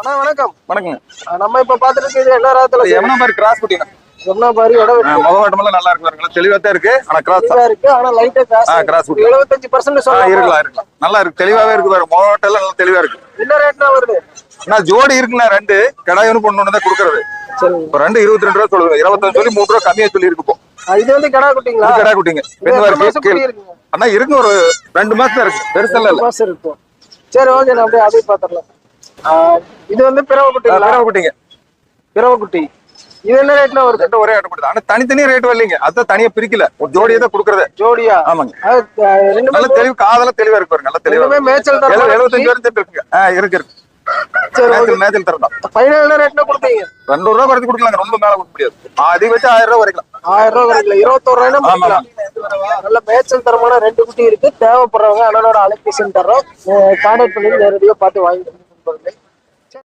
அண்ணா வணக்கம். வணக்கங்க. ஆ, நம்ம இப்ப பாத்துட்டு இருக்கிறது என்ன ராகத்துல எவனா மாதிரி கிராஸ் குட்டிங்க சொன்னா பாரு இடம் முகவாட்டமெல்லாம் நல்லா இருக்கு தெளிவா தான் இருக்கு. ஆனா கிராஸ் இருக்கு ஆனா லைட்டா cross காசு குட்டி. எழுபத்தஞ்சு பர்சன்ட் ஆ சொல்லலாம் இருக்கலாம் இருக்கலாம். நல்லா இருக்கு. தெளிவாவே இருக்கு பாருங்க. முகவாட்டெல்லாம் நல்லா தெளிவா இருக்கு. என்ன ரேட்னா வருது? ஆனா ஜோடி இருக்குண்ணா ரெண்டு. கடாய் ஒன்று பொண்ணு தான் கொடுக்கறது. ரெண்டு இருபத்தி ரெண்டு ரூபா சொல்லுங்க. இருபத்தஞ்சு சொல்லி மூணு ரூபா கம்மியா சொல்லி இருக்கு இது வந்து கடா குட்டிங்களா? கடா குட்டிங்க. மாசம் இருக்கு அண்ணா ஒரு ரெண்டு மாசம் இருக்கு. பெருசெல்லாம் இல்ல. மாசம் இருக்கும். சரி ஓகே நான் அப்படியே அதையும் பாத்துடலாம் இது வந்து பிறவ குட்டிங்க பிறவ குட்டி இது என்ன ரேட்னா வருது? ரெண்டு ஒரே ஆட்டு ஆனா தனித்தனியா ரேட் வரலீங்க. அதான் தனியா பிரிக்கல. ஒரு ஜோடியை தான் கொடுக்கறது. ஜோடியா? ஆமாங்க. நல்ல தெளிவு காதெல்லாம் தெளிவா இருக்கு பாருங்க. நல்லா தெளிவா மேய்ச்சல் எழுபது எழுபத்தஞ்சு வரைக்கும் இருக்குங்க. இருக்கு இருக்கு. மேய்ச்சல் மேய்ச்சல் தரலாம் ஃபைனல் என்ன ரேட்னா கொடுப்பீங்க? ரெண்டு ரூபா குறைச்சு கொடுக்கலாங்க. ரொம்ப மேல கொடுக்க முடியாது. அதிகபட்சம் ஆயிரம் ரூபா வரைக்கும் ஆயிரம் ரூபாய் கிடைக்கல இருபத்தோரு. முடிக்கலாம் நல்ல மேய்ச்சல் தரமான ரெண்டு குட்டி இருக்கு. தேவைப்படுறவங்க அண்ணனோட அலைபேசி தர்றோம். கான்டாக்ட் பண்ணி நேரடியாக பார்த்து வாங்கிட்டு